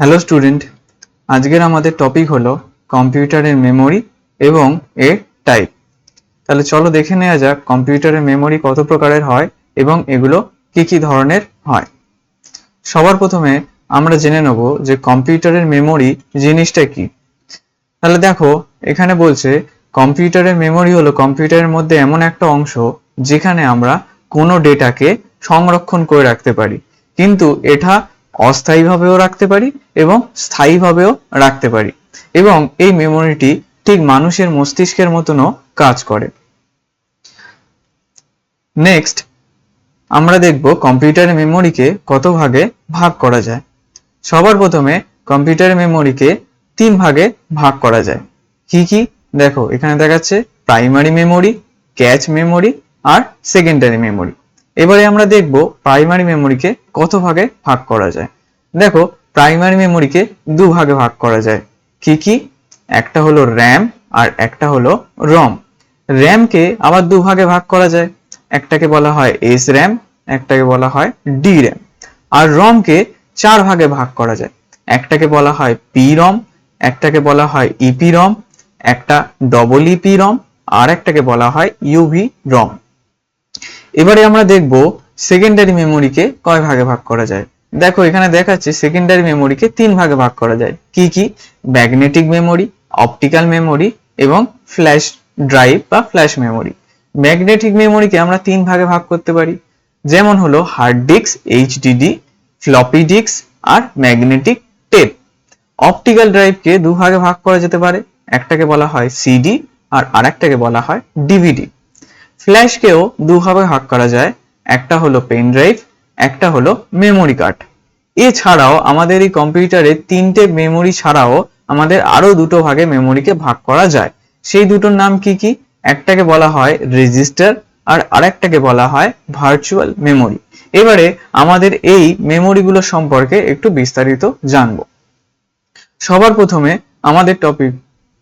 Hello student আজকের আমাদের topic হলো কম্পিউটারের মেমরি এবং এর টাইপ তাহলে চলো দেখে নেওয়া যাক কম্পিউটারের মেমরি কত প্রকারের হয় এবং এগুলো কি কি ধরনের হয়। সবার প্রথমে আমরা জেনে নেব যে কম্পিউটারের মেমরি জিনিসটা কি। তাহলে দেখো, এখানে বলছে কম্পিউটারের মেমরি হলো কম্পিউটারের মধ্যে এমন একটা অংশ যেখানে আমরা কোনো ডেটাকে সংরক্ষণ করে রাখতে পারি। কিন্তু এটা অস্থায়ীভাবেও রাখতে পারি এবং স্থায়ীভাবেও রাখতে পারি। এবং এই মেমোরিটি ঠিক মানুষের মস্তিষ্কের মতনও কাজ করে। নেক্সট আমরা দেখব কম্পিউটারের মেমোরিকে কত ভাগে ভাগ করা যায়। সবার প্রথমে কম্পিউটারের মেমোরিকে তিন ভাগে ভাগ করা যায়। কি কি? দেখো, এখানে দেখাচ্ছে প্রাইমারি মেমোরি ক্যাচ মেমোরি আর সেকেন্ডারি মেমোরি এবারে আমরা দেখব প্রাইমারি মেমোরিকে কত ভাগে ভাগ করা যায়। দেখো প্রাইমারি মেমোরিকে দু ভাগে ভাগ করা যায়। কি কি? একটা হলো র্যাম আর একটা হলো রম র্যামকে আবার দু ভাগে ভাগ করা যায়। একটাকে বলা হয় এস র্যাম একটাকে বলা হয় ডি র্যাম আর রমকে চার ভাগে ভাগ করা যায়। একটাকে বলা হয় পি রম একটাকে বলা হয় ইপি রম একটা ডবল ইপি রম আর একটাকে বলা হয় ইউভি রম এবারে আমরা দেখব সেকেন্ডারি মেমোরিকে কয় ভাগে ভাগ করা যায়। দেখো, এখানে দেখাচ্ছে সেকেন্ডারি মেমোরিকে তিন ভাগে ভাগ করা যায়। কি কি? ম্যাগনেটিক মেমোরি অপটিক্যাল মেমোরি এবং ফ্ল্যাশ ড্রাইভ বা ফ্ল্যাশ মেমোরি ম্যাগনেটিক মেমোরিকে আমরা তিন ভাগে ভাগ করতে পারি। যেমন হলো hard disk HDD floppy disk আর ম্যাগনেটিক টেপ অপটিক্যাল ড্রাইভকে দু ভাগে ভাগ করা যেতে পারে। একটাকে বলা হয় সিডি আর আরেকটাকে বলা হয় ডিভিডি ফ্ল্যাশকেও দুভাবে ভাগ করা যায়। একটা হলো পেন ড্রাইভ একটা হলো মেমোরি কার্ড এছাড়াও আমাদের এই কম্পিউটারে তিনটে মেমোরি ছাড়াও আমাদের আরও দুটো ভাগে মেমোরিকে ভাগ করা যায়। সেই দুটোর নাম কি কি? একটাকে বলা হয় রেজিস্টার আর আরেকটাকে বলা হয় ভার্চুয়াল মেমোরি এবারে আমাদের এই মেমোরিগুলো সম্পর্কে একটু বিস্তারিত জানব। সবার প্রথমে আমাদের টপিক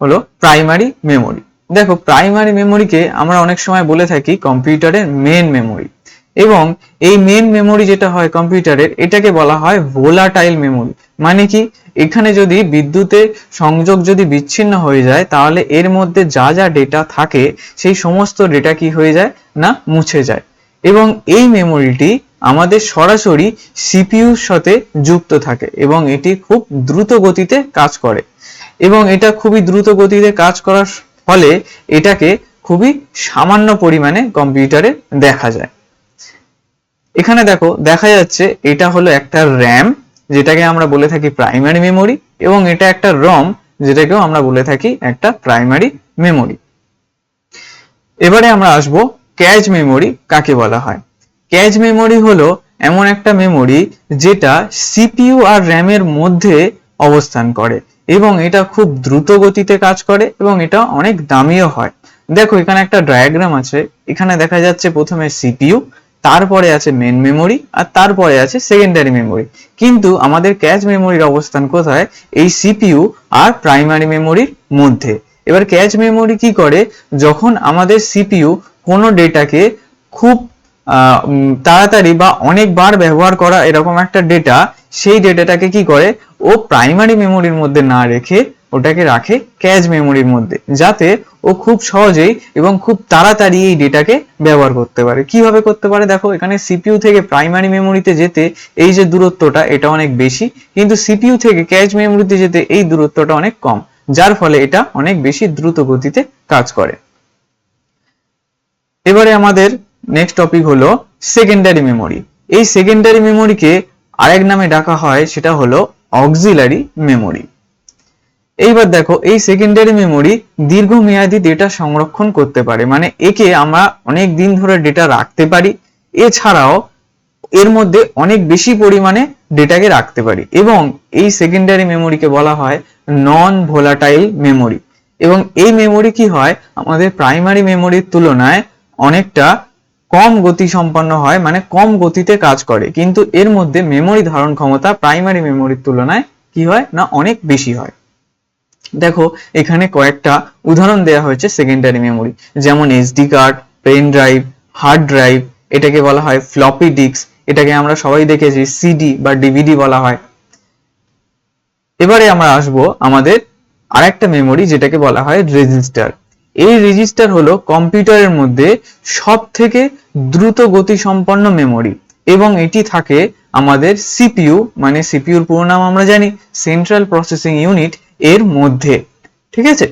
হলো প্রাইমারি মেমোরি দেখো প্রাইমারি মেমোরিকে আমরা অনেক সময় বলে থাকি কম্পিউটারের মেন মেমোরি এবং এই মেন মেমোরি যেটা হয় কম্পিউটারের, এটাকে বলা হয় ভোলাটাইল মেমোরি মানে কি? এখানে যদি বিদ্যুতের সংযোগ যদি বিচ্ছিন্ন হয়ে যায়, তাহলে এর মধ্যে যা যা ডেটা থাকে, সেই সমস্ত ডেটা কি হয়ে যায়? না, মুছে যায়। এবং এই মেমোরিটি আমাদের সরাসরি সিপিইউর সাথে যুক্ত থাকে এবং এটি খুব দ্রুত গতিতে কাজ করে। এবং এটা খুবই দ্রুত গতিতে কাজ করার ফলে এটাকে খুবই সামান্য পরিমাণে কম্পিউটারে দেখা যায়। এখানে দেখো, দেখা যাচ্ছে এটা হলো একটা র্যাম, যেটাকে আমরা বলে থাকি প্রাইমারি মেমোরি, এবং এটা একটা রম, যেটাকেও আমরা বলে থাকি একটা প্রাইমারি মেমোরি। এবারে আমরা আসব ক্যাচ মেমোরি কাকে বলা হয়। ক্যাচ মেমোরি হলো এমন একটা মেমোরি যেটা সিপিইউ আর র্যামের মধ্যে অবস্থান করে। এবং এটা খুব দ্রুত গতিতে কাজ করে এবং এটা অনেক দামিও হয়। দেখো, এখানে একটা ডায়াগ্রাম আছে। এখানে দেখা যাচ্ছে প্রথমে সিপিইউ তারপরে আছে মেন মেমোরি আর তারপরে আছে সেকেন্ডারি মেমোরি কিন্তু আমাদের ক্যাচ মেমোরির অবস্থান কোথায়? এই সিপিইউ আর প্রাইমারি মেমোরির মধ্যে। এবার ক্যাচ মেমোরি কি করে? যখন আমাদের সিপিইউ কোনো ডেটাকে খুব তাড়াতাড়ি বা অনেকবার ব্যবহার করা এরকম একটা ডেটা সেই ডেটাটাকে কি করে? ও প্রাইমারি মেমোরির মধ্যে না রেখে ওটাকে রাখে ক্যাচ মেমোরির মধ্যে, যাতে ও খুব সহজেই এবং খুব তাড়াতাড়ি এই ডেটাকে ব্যবহার করতে পারে। কীভাবে করতে পারে? দেখো, এখানে সিপিইউ থেকে প্রাইমারি মেমোরিতে যেতে এই যে দূরত্বটা, এটা অনেক বেশি, কিন্তু সিপিইউ থেকে ক্যাচ মেমোরিতে যেতে এই দূরত্বটা অনেক কম, যার ফলে এটা অনেক বেশি দ্রুত গতিতে কাজ করে। এবারে আমাদের নেক্সট টপিক হলো সেকেন্ডারি মেমোরি এই সেকেন্ডারি মেমোরিকে আরেক নামে ডাকা হয়, সেটা হলো অক্সিলারি মেমোরি এইবার দেখো, এই সেকেন্ডারি মেমোরি দীর্ঘমেয়াদী ডেটা সংরক্ষণ করতে পারে। মানে একে আমরা অনেক দিন ধরে ডেটা রাখতে পারি, এছাড়াও এর মধ্যে অনেক বেশি পরিমাণে ডেটাকে রাখতে পারি। এবং এই সেকেন্ডারি মেমোরিকে বলা হয় নন ভোলাটাইল মেমোরি এবং এই মেমোরি কি হয়? আমাদের প্রাইমারি মেমোরির তুলনায় অনেকটা কম গতি সম্পন্ন হয় মানে কম গতিতে কাজ করে। কিন্তু এর মধ্যে মেমোরি ধারণ ক্ষমতা প্রাইমারি মেমোরির তুলনায় কি হয় না অনেক বেশি হয়। দেখো, এখানে কয়েকটা উদাহরণ দেওয়া হয়েছে সেকেন্ডারি মেমোরি যেমন SD card pen drive hard drive এটাকে বলা হয় ফ্লপি ডিস্ক এটাকে আমরা সবাই দেখেছি সিডি বা ডিভিডি বলা হয়। এবারে আমরা আসব আমাদের আরেকটা মেমোরি যেটাকে বলা হয় রেজিস্টার এই রেজিস্টার হলো কম্পিউটারের মধ্যে সব থেকে দ্রুত গতি সম্পন্ন মেমোরি এবং এটি থাকে আমাদের সিপিইউ মানে সিপিইউর পুরো নাম আমরা জানি সেন্ট্রাল প্রসেসিং ইউনিট এর মধ্যে, ঠিক আছে?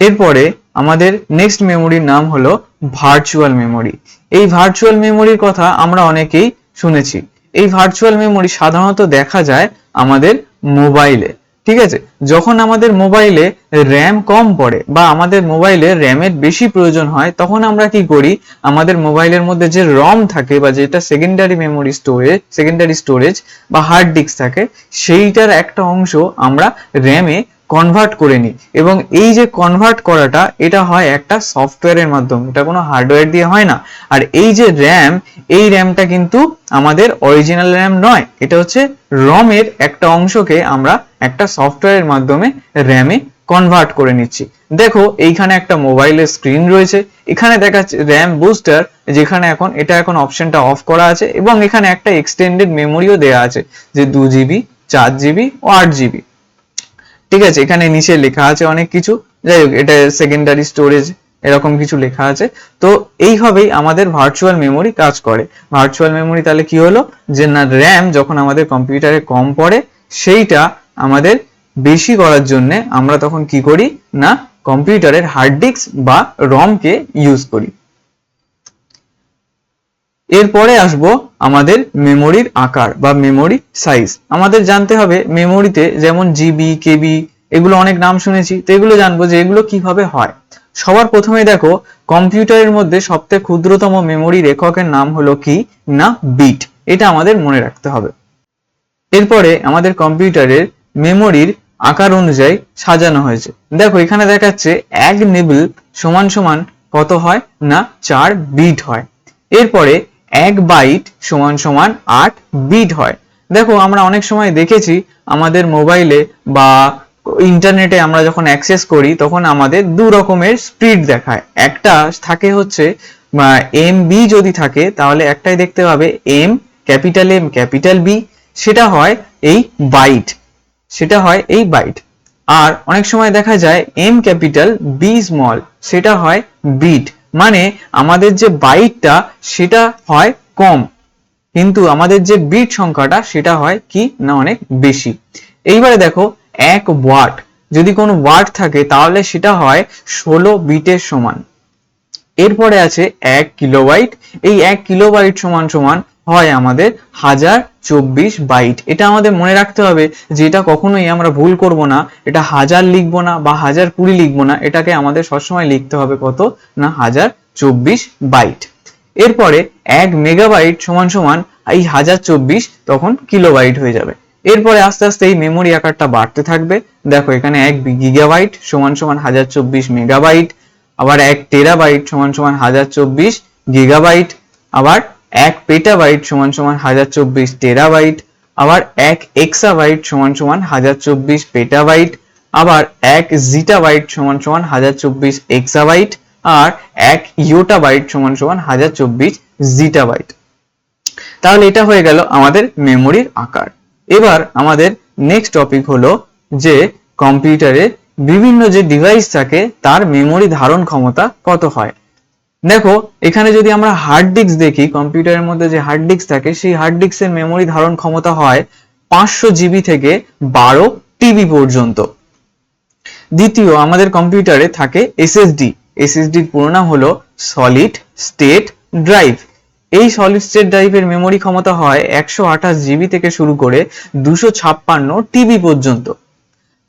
এরপরে আমাদের নেক্সট মেমোরির নাম হলো ভার্চুয়াল মেমোরি এই ভার্চুয়াল মেমোরির কথা আমরা অনেকেই শুনেছি। এই ভার্চুয়াল মেমোরি সাধারণত দেখা যায় আমাদের মোবাইলে ঠিক আছে? যখন আমাদের মোবাইলে র্যাম কম পড়ে বা আমাদের মোবাইলে র্যামের বেশি প্রয়োজন হয়, তখন আমরা কি করি? আমাদের মোবাইলের মধ্যে যে রম থাকে বা যেটা secondary memory storage secondary storage বা হার্ড ডিস্ক থাকে, সেইটার একটা অংশ আমরা র্যামে কনভার্ট করে নিই এবং এই যে কনভার্ট করাটা, এটা হয় একটা সফটওয়্যারের মাধ্যমে। এটা কোনো হার্ডওয়্যার দিয়ে হয় না। আর এই যে র্যাম এই র্যামটা কিন্তু আমাদের অরিজিনাল র্যাম নয়। এটা হচ্ছে রমের একটা অংশকে আমরা একটা সফটওয়্যারের মাধ্যমে র্যামে কনভার্ট করে নিচ্ছি। দেখো, এইখানে একটা মোবাইলের স্ক্রিন রয়েছে। এখানে দেখাচ্ছে র্যাম বুস্টার যেখানে এখন, এটা এখন অপশনটা অফ করা আছে। এবং এখানে একটা এক্সটেন্ডেড মেমোরিও দেওয়া আছে, যে দু জিবি চার জিবি ও আট জিবি ঠিক আছে, এখানে নিচে লেখা আছে অনেক কিছু। যাই হোক, এটা সেকেন্ডারি স্টোরেজ এরকম কিছু লেখা আছে। তো এইভাবেই আমাদের ভার্চুয়াল মেমোরি কাজ করে। ভার্চুয়াল মেমোরি তাহলে কি হলো? যে না র্যাম যখন আমাদের কম্পিউটারে কম পড়ে, সেইটা আমাদের বেশি করার জন্য আমরা তখন কি করি? না কম্পিউটারের হার্ড ডিস্ক বা রমকে ইউজ করি। এরপরে আসব আমাদের মেমোরির আকার বা মেমোরি সাইজ আমাদের জানতে হবে মেমোরিতে যেমন জিবি কেবি এগুলো অনেক নাম শুনেছি, তো এগুলো জানব যে এগুলো কীভাবে হয়। সবার প্রথমে দেখো, কম্পিউটারের মধ্যে সবথেকে ক্ষুদ্রতম মেমোরি রেখকের নাম হলো কি না? বিট এটা আমাদের মনে রাখতে হবে। এরপরে আমাদের কম্পিউটারের মেমোরির আকার অনুযায়ী সাজানো হয়েছে। দেখো, এখানে দেখাচ্ছে এক নেবল সমান সমান কত হয় না? চার বিট হয়। এরপরে এক বাইট সমান সমান আট বিট হয়। দেখো, আমরা অনেক সময় দেখেছি আমাদের মোবাইলে বা ইন্টারনেটে আমরা যখন অ্যাক্সেস করি, তখন আমাদের দু রকমের স্পিড দেখায়। একটা থাকে হচ্ছে এম বি যদি থাকে, তাহলে একটাই দেখতে পাবে M capital M capital B সেটা হয় এই বাইট সেটা হয় এই বাইট আর অনেক সময় দেখা যায় এম ক্যাপিটাল বি স্মল সেটা হয় বিট মানে আমাদের যে বাইটটা, সেটা হয় কম। কিন্তু আমাদের যে বিট সংখ্যাটা, সেটা হয় কি? না, অনেক বেশি। এইবারে দেখো, এক ওয়াট। যদি কোনো ওয়াট থাকে, তাহলে সেটা হয় ষোলো বিটের সমান। এরপরে আছে এক কিলোবাইট। এই এক কিলোবাইট সমান সমান হয় আমাদের হাজার চব্বিশ বাইট। এটা আমাদের মনে রাখতে হবে যে এটা কখনোই আমরা ভুল করব না, এটা হাজার লিখব না বা হাজার কুড়ি লিখব না, এটাকে আমাদের সবসময় লিখতে হবে কত? না, হাজার চব্বিশ বাইট। এরপরে এক মেগাবাইট সমান সমান এই হাজার চব্বিশ তখন কিলোবাইট হয়ে যাবে। এরপরে আস্তে আস্তে এই মেমোরি আকারটা বাড়তে থাকবে। দেখো এখানে এক গিগাবাইট সমান সমান হাজার চব্বিশ মেগাবাইট, আবার এক টেরাবাইট সমান সমান হাজার চব্বিশ গিগাবাইট, আবার এক পেটাবাইট সমান সমান হাজার চব্বিশ টেরাবাইট আবার এক এক্সাবাইট সমান সমান হাজার চব্বিশ পেটাবাইট আবার এক জিটাবাইট সমান সমান হাজার চব্বিশ এক্সাবাইট আর এক ইয়োটাবাইট সমান সমান হাজার চব্বিশ জিটাবাইট তাহলে এটা হয়ে গেল আমাদের মেমোরির আকার। এবার আমাদের নেক্সট টপিক হলো যে কম্পিউটারে বিভিন্ন যে ডিভাইস থাকে, তার মেমোরি ধারণ ক্ষমতা কত হয়? দেখো, এখানে যদি আমরা হার্ড ডিস্ক দেখি, কম্পিউটারের মধ্যে যে হার্ড ডিস্ক থাকে, সেই হার্ড ডিস্কের মেমোরি ধারণ ক্ষমতা হয় পাঁচশো জিবি থেকে বারো টিবি পর্যন্ত। দ্বিতীয়, আমাদের কম্পিউটারে থাকে এসএসডি এসএসডির পুরো নাম হলো সলিড স্টেট ড্রাইভ এই সলিড স্টেট ড্রাইভের মেমোরি ক্ষমতা হয় একশো আঠাশ জিবি থেকে শুরু করে দুশো ছাপ্পান্ন টিবি পর্যন্ত।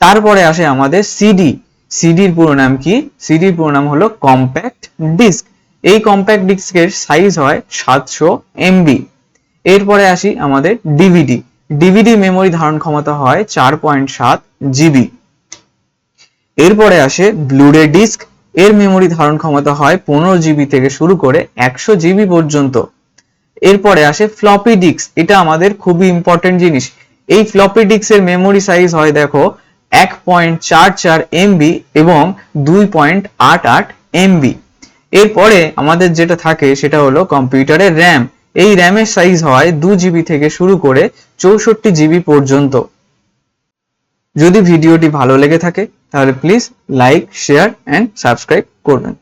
তারপরে আসে আমাদের সিডি সিডির পুরো নাম কি? সিডির পুরো নাম হলো কম্প্যাক্ট ডিস্ক এই কম্প্যাক্ট ডিস্কের সাইজ হয় সাতশো এমবি এরপরে আসি আমাদের ডিভিডি ডিভিডি মেমোরি ধারণ ক্ষমতা হয় চার পয়েন্ট সাত জিবি এরপরে আসে ব্লুরে ডিস্ক এর মেমোরি ধারণ ক্ষমতা হয় পনেরো জিবি থেকে শুরু করে একশো জিবি পর্যন্ত। এরপরে আসে ফ্লপি ডিস্ক এটা আমাদের খুবই ইম্পর্টেন্ট জিনিস। এই ফ্লপি ডিস্কের মেমোরি সাইজ হয় দেখো এক পয়েন্ট চার চার এমবি এবং দুই পয়েন্ট আট আট এমবি এরপরে আমাদের যেটা থাকে সেটা হলো কম্পিউটারের র্যাম এই র্যামের সাইজ হয় দু জিবি থেকে শুরু করে চৌষট্টি জিবি পর্যন্ত। যদি ভিডিওটি ভালো লেগে থাকে, তাহলে please like share and subscribe করবেন।